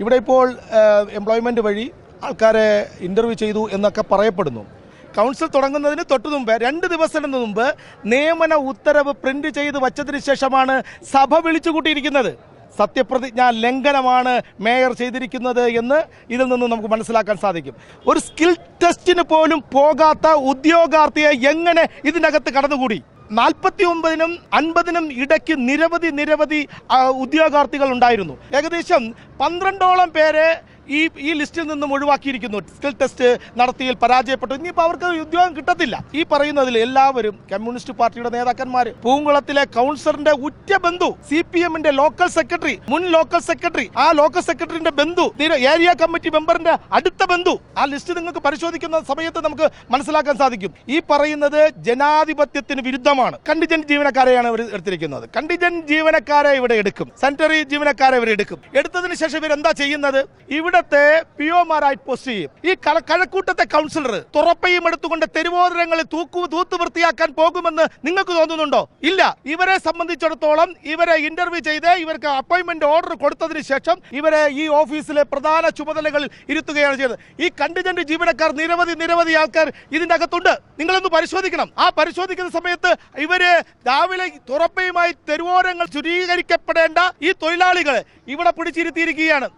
ഇവിടെ ഇപ്പോൾ എംപ്ലോയ്മെന്റ് വഴി ആൾക്കാരെ ഇന്റർവ്യൂ ചെയ്തു എന്നൊക്കെ പറയപ്പെടുന്നു. കൗൺസിൽ തുടങ്ങുന്നതിന് തൊട്ടു മുമ്പ് രണ്ട് ദിവസത്തിന് മുമ്പ് നിയമന ഉത്തരവ് പ്രിന്റ് ചെയ്ത് വച്ചതിന് ശേഷമാണ് സഭ വിളിച്ചു കൂട്ടിയിരിക്കുന്നത് സത്യപ്രതിജ്ഞ ലംഘനമാണ് മേയർ ചെയ്തിരിക്കുന്നത് എന്ന് ഇതിൽ നിന്ന് നമുക്ക് മനസ്സിലാക്കാൻ സാധിക്കും. ഒരു സ്കിൽ ടെസ്റ്റിന് പോലും പോകാത്ത ഉദ്യോഗാർത്ഥിയെ എങ്ങനെ ഇതിനകത്ത് കടന്നുകൂടി? നാൽപ്പത്തി ഒമ്പതിനും അൻപതിനും ഇടയ്ക്ക് നിരവധി നിരവധി ഉദ്യോഗാർത്ഥികൾ ഉണ്ടായിരുന്നു. ഏകദേശം പന്ത്രണ്ടോളം പേരെ ഈ ഈ ലിസ്റ്റിൽ നിന്നും ഒഴിവാക്കിയിരിക്കുന്നു. സ്കിൽ ടെസ്റ്റ് നടത്തിയിൽ പരാജയപ്പെട്ടു. ഇനിയിപ്പോൾ അവർക്ക് ഉദ്യോഗം കിട്ടത്തില്ല. ഈ പറയുന്നതിൽ എല്ലാവരും കമ്മ്യൂണിസ്റ്റ് പാർട്ടിയുടെ നേതാക്കന്മാർ പൂങ്കുളത്തിലെ കൗൺസിലറിന്റെ ഉറ്റ ബന്ധു സി പി എമ്മിന്റെ ലോക്കൽ സെക്രട്ടറി മുൻ ലോക്കൽ സെക്രട്ടറി ആ ലോക്കൽ സെക്രട്ടറിന്റെ ബന്ധു ഏരിയ കമ്മിറ്റി മെമ്പറിന്റെ അടുത്ത ബന്ധു. ആ ലിസ്റ്റ് നിങ്ങൾക്ക് പരിശോധിക്കുന്ന സമയത്ത് നമുക്ക് മനസ്സിലാക്കാൻ സാധിക്കും. ഈ പറയുന്നത് ജനാധിപത്യത്തിന് വിരുദ്ധമാണ്. കണ്ടിജന്റ് ജീവനക്കാരെയാണ് ഇവർ എടുത്തിരിക്കുന്നത്. കണ്ടിജന്റ് ജീവനക്കാരെ ഇവിടെ എടുക്കും. സെൻട്രറി ജീവനക്കാരെ ഇവർ എടുക്കും. എടുത്തതിന് ശേഷം ഇവർ എന്താ ചെയ്യുന്നത് ഇവിടത്തെ പിഒമാരായി പോസ്റ്റ് ചെയ്യും ഈ കഴക്കൂട്ടത്തെ കൗൺസിലർ തുറപ്പയും എടുത്തുകൊണ്ട് തെരുവോദരങ്ങളിൽ തൂക്കു തൂത്ത് വൃത്തിയാക്കാൻ പോകുമെന്ന് നിങ്ങൾക്ക് തോന്നുന്നുണ്ടോ? ഇല്ല. ഇവരെ സംബന്ധിച്ചിടത്തോളം ഇവരെ ഇന്റർവ്യൂ ചെയ്ത് ഇവർക്ക് അപ്പോയിന്റ്മെന്റ് ഓർഡർ കൊടുത്തതിന് ശേഷം ഇവരെ ഈ ഓഫീസിലെ പ്രധാന ചുമതലകളിൽ ഇരുത്തുകയാണ് ചെയ്തത്. ഈ കണ്ടിജന്റ് ജീവനക്കാർ നിരവധി നിരവധി ആൾക്കാർ ഇതിന്റെ അകത്തുണ്ട്. നിങ്ങളൊന്ന് പരിശോധിക്കണം. ആ പരിശോധിക്കുന്ന സമയത്ത് ഇവർ രാവിലെ തുറപ്പയുമായി തെരുവോരങ്ങൾ ശുചീകരിക്കപ്പെടേണ്ട ഈ തൊഴിലാളികളെ ഇവിടെ പിടിച്ചിരുത്തിയിരിക്കുകയാണ്.